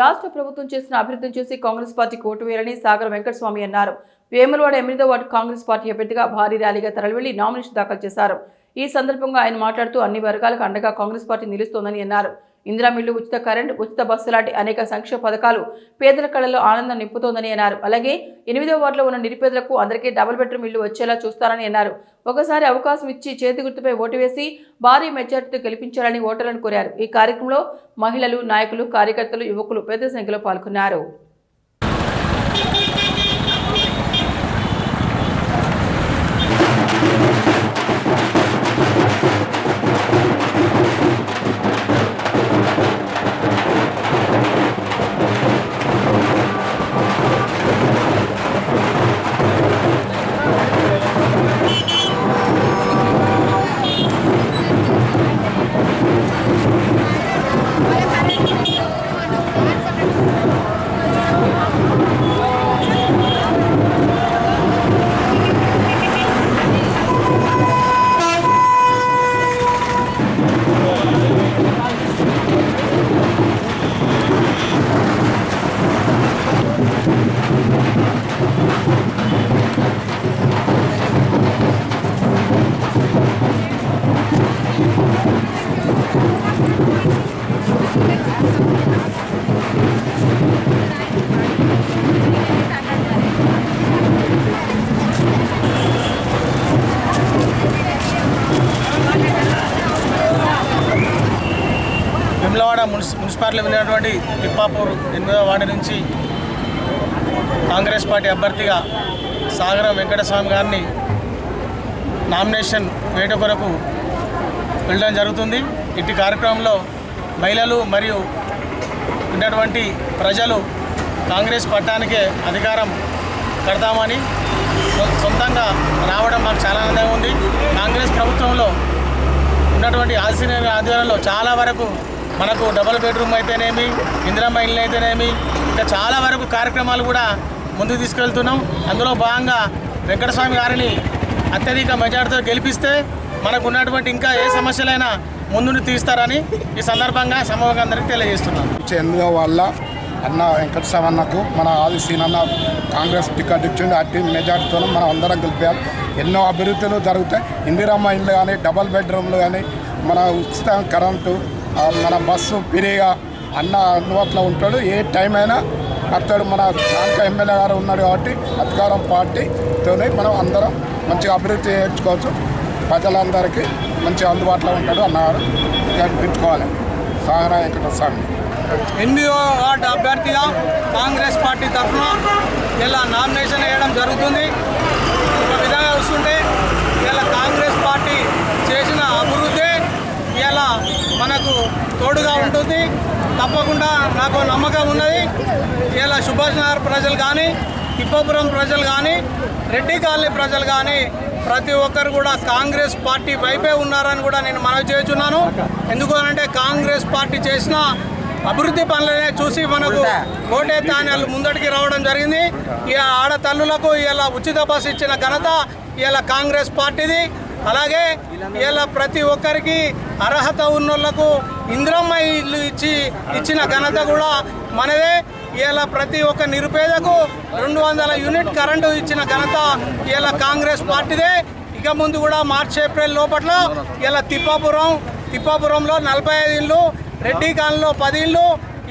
రాష్ట్ర ప్రభుత్వం చేసిన అభివృద్ధిని చూసి కాంగ్రెస్ పార్టీ కోటువేయాలని సాగర్ వెంకటస్వామి అన్నారు. వేములవాడ ఎనిమిదో వార్డు కాంగ్రెస్ పార్టీ అభ్యర్థిగా భారీ ర్యాలీగా తరలివెళ్ళి నామినేషన్ దాఖలు చేశారు. ఈ సందర్భంగా ఆయన మాట్లాడుతూ అన్ని వర్గాలకు అండగా కాంగ్రెస్ పార్టీ నిలుస్తోందని అన్నారు. ఇందిరా మిల్లు ఉచిత కరెంట్ ఉచిత బస్సు లాంటి అనేక సంక్షేమ పథకాలు పేదల కళలో ఆనందం నింపుతోందని అన్నారు. అలాగే ఎనిమిదో వార్డులో ఉన్న నిరుపేదలకు అందరికీ డబుల్ బెడ్రూమ్ ఇల్లు వచ్చేలా చూస్తారని అన్నారు. ఒకసారి అవకాశం ఇచ్చి చేతి గుర్తుపై ఓటు వేసి భారీ మెజార్టీతో గెలిపించాలని ఓటర్లను కోరారు. ఈ కార్యక్రమంలో మహిళలు నాయకులు కార్యకర్తలు యువకులు పెద్ద సంఖ్యలో పాల్గొన్నారు. మున్సి ఉన్నటువంటి తిప్పాపూర్ ఎనిమిదవ వార్డు నుంచి కాంగ్రెస్ పార్టీ అభ్యర్థిగా సాగరం వెంకటస్వామి గారిని నామినేషన్ వేట కొరకు వెళ్ళడం జరుగుతుంది. ఇట్టి కార్యక్రమంలో మహిళలు మరియు ఉన్నటువంటి ప్రజలు కాంగ్రెస్ పట్టానికే అధికారం కడతామని సొంతంగా రావడం మాకు చాలా ఆనందంగా ఉంది. కాంగ్రెస్ ప్రభుత్వంలో ఉన్నటువంటి ఆల్సీనియర్ ఆధ్వర్యంలో చాలా వరకు మనకు డబుల్ బెడ్రూమ్ అయితేనేమి ఇందిరమ్మ ఇల్లు అయితేనేమి ఇంకా చాలా వరకు కార్యక్రమాలు కూడా ముందుకు తీసుకెళ్తున్నాం. అందులో భాగంగా వెంకటస్వామి గారిని అత్యధిక మెజార్టీతో గెలిపిస్తే మనకు ఉన్నటువంటి ఇంకా ఏ సమస్యలైనా ముందుని తీస్తారని ఈ సందర్భంగా సమూహంగా అందరికీ తెలియజేస్తున్నాను. ఎనిమిదో వాళ్ళ అన్న వెంకటస్వామి అన్నకు మన ఆది సీన్ అన్న కాంగ్రెస్ టికెట్ ఇచ్చిండు అట్టి మెజార్టీతో మనం అందరం గెలిపాలి ఎన్నో అభివృద్ధులు జరుగుతాయి. ఇందిరమ్మ ఇల్లు కానీ డబల్ బెడ్రూమ్లు కానీ మన ఉచిత కరెంటు మన బస్సు ఫ్రీగా అన్న అందుబాటులో ఉంటాడు. ఏ టైం అయినా అతడు మన ప్రాంత ఎమ్మెల్యే గారు ఉన్నాడు కాబట్టి అధికారం పార్టీతోనే మనం అందరం మంచిగా అభివృద్ధి చేయించుకోవచ్చు. ప్రజలందరికీ మంచిగా అందుబాటులో ఉంటాడు అన్నగారు. పెట్టుకోవాలి సాగరా వెంకటస్వామి ఎనిమిదో వార్డు అభ్యర్థిగా కాంగ్రెస్ పార్టీ తరఫున ఇలా నామినేషన్ వేయడం జరుగుతుంది ఒక విధంగా చూస్తుంటే ఇలా కాంగ్రెస్ పార్టీ చేసిన అభివృద్ధి ఇలా మనకు తోడుగా ఉంటుంది తప్పకుండా నాకు నమ్మకం ఉన్నది. ఇలా సుభాష్ నగర్ ప్రజలు కానీ తిప్పాపురం ప్రజలు కానీ రెడ్డి కాలనీ ప్రజలు కానీ ప్రతి ఒక్కరు కూడా కాంగ్రెస్ పార్టీ వైపే ఉన్నారని కూడా నేను మనవి చేస్తున్నాను. ఎందుకనంటే కాంగ్రెస్ పార్టీ చేసిన అభివృద్ధి పనులనే చూసి మనకు ఓటేస్తే అని వాళ్ళు ముందటికి రావడం జరిగింది. ఈ ఆడతల్లులకు ఇలా ఉచిత బస్సు ఇచ్చిన ఘనత ఇలా కాంగ్రెస్ పార్టీది. అలాగే ఇలా ప్రతి ఒక్కరికి అర్హత ఉన్నోళ్ళకు ఇంద్రమ్మ ఇల్లు ఇచ్చి ఇచ్చిన ఘనత కూడా మనదే. ఇలా ప్రతి ఒక్క నిరుపేదకు రెండు వందల యూనిట్ కరెంటు ఇచ్చిన ఘనత ఇలా కాంగ్రెస్ పార్టీదే. ఇక ముందు కూడా మార్చి ఏప్రిల్ లోపల ఇలా తిప్పాపురం తిప్పాపురంలో నలభై ఐదు ఇళ్ళు రెడ్డి కాలంలో పది ఇళ్ళు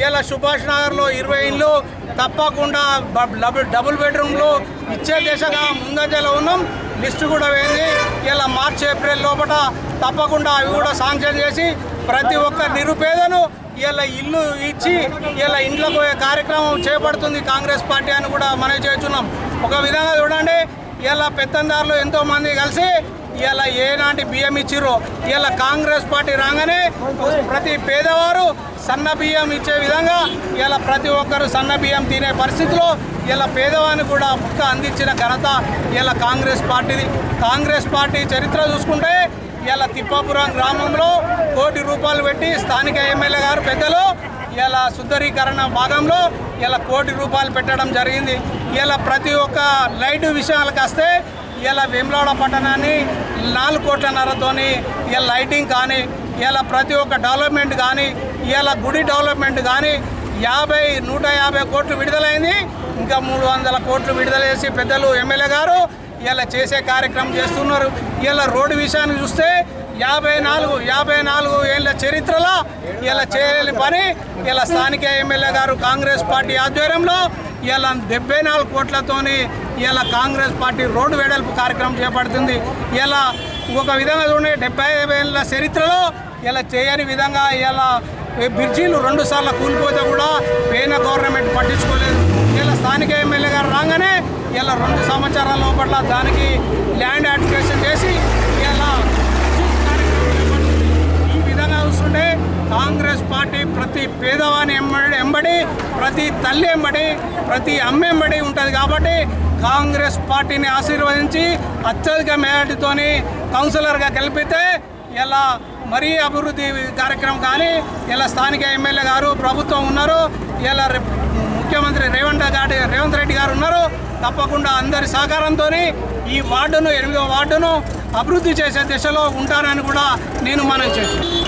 ఇలా సుభాష్ నగర్లో ఇరవై ఇళ్ళు తప్పకుండా డబుల్ డబుల్ బెడ్రూమ్లు ఇచ్చే దిశగా ముందంజలో ఉన్నాం. లిస్టు కూడా వేయింది ఇలా మార్చి ఏప్రిల్ లోపల తప్పకుండా అవి కూడా శాంక్షన్ చేసి ప్రతి ఒక్క నిరుపేదను ఇలా ఇల్లు ఇచ్చి ఇలా ఇండ్లకు పోయే కార్యక్రమం చేపడుతుంది కాంగ్రెస్ పార్టీ అని కూడా మనం చేస్తున్నాం. ఒక విధంగా చూడండి ఇలా పెత్తందారులు ఎంతోమంది కలిసి ఇలా ఏనాటి బియ్యం ఇచ్చిర్రో ఇలా కాంగ్రెస్ పార్టీ రాగానే ప్రతి పేదవారు సన్న బియ్యం ఇచ్చే విధంగా ఇలా ప్రతి ఒక్కరు సన్న బియ్యం తినే పరిస్థితిలో ఇలా పేదవాడిని కూడా ముక్క అందించిన ఘనత ఇలా కాంగ్రెస్ పార్టీది. కాంగ్రెస్ పార్టీ చరిత్ర చూసుకుంటే ఇలా తిప్పాపురం గ్రామంలో కోటి రూపాయలు పెట్టి స్థానిక ఎమ్మెల్యే గారు పెద్దలు ఇలా శుద్ధరీకరణ భాగంలో ఇలా కోటి రూపాయలు పెట్టడం జరిగింది. ఇలా ప్రతి ఒక్క లైట్ విషయాలకు వస్తే ఇలా వేములవాడ పట్టణాన్ని నాలుగు కోట్లన్నరతోని ఇలా లైటింగ్ కానీ ఇలా ప్రతి ఒక్క డెవలప్మెంట్ కానీ ఇలా గుడి డెవలప్మెంట్ కానీ యాభై నూట యాభై కోట్లు విడుదలైంది. ఇంకా మూడు వందల కోట్లు విడుదల చేసి పెద్దలు ఎమ్మెల్యే గారు ఇలా చేసే కార్యక్రమం చేస్తున్నారు. ఇలా రోడ్డు విషయాన్ని చూస్తే యాభై నాలుగు యాభై నాలుగు ఏళ్ళ చరిత్రలో ఇలా చేయలేని పని. ఇలా స్థానిక ఎమ్మెల్యే గారు కాంగ్రెస్ పార్టీ ఆధ్వర్యంలో ఇలా డెబ్బై నాలుగు కోట్లతోని ఇలా కాంగ్రెస్ పార్టీ రోడ్డు వెడల్పు కార్యక్రమం చేపడుతుంది. ఇలా ఒక విధంగా చూడండి డెబ్బై ఏళ్ళ చరిత్రలో ఇలా చేయని విధంగా ఇలా బ్రిడ్జీలు రెండు సార్లు కూలిపోతే కూడా పేన గవర్నమెంట్ పట్టించుకోలేదు. ఇలా స్థానిక ఎమ్మెల్యే గారు రాగానే ఇలా రెండు సంవత్సరాల లోపల దానికి ల్యాండ్ అప్లికేషన్ చేసి ఇలా ఈ విధంగా చూస్తుంటే కాంగ్రెస్ పార్టీ ప్రతి పేదవాని ఎంబడి ఎంబడి ప్రతి తల్లి ఎంబడి ప్రతి అమ్మ ఎంబడి ఉంటుంది కాబట్టి కాంగ్రెస్ పార్టీని ఆశీర్వదించి అత్యధిక మేరటితోని కౌన్సిలర్గా గెలిపితే ఇలా మరీ అభివృద్ధి కార్యక్రమం కానీ ఇలా స్థానిక ఎమ్మెల్యే గారు ప్రభుత్వం ఉన్నారు ఇలా ముఖ్యమంత్రి రేవంత్ గారి రేవంత్ రెడ్డి గారు ఉన్నారు. తప్పకుండా అందరి సహకారంతో ఈ వార్డును ఎనిమిదో వార్డును అభివృద్ధి చేసే దిశలో ఉంటానని కూడా నేను మనం చేస్తాను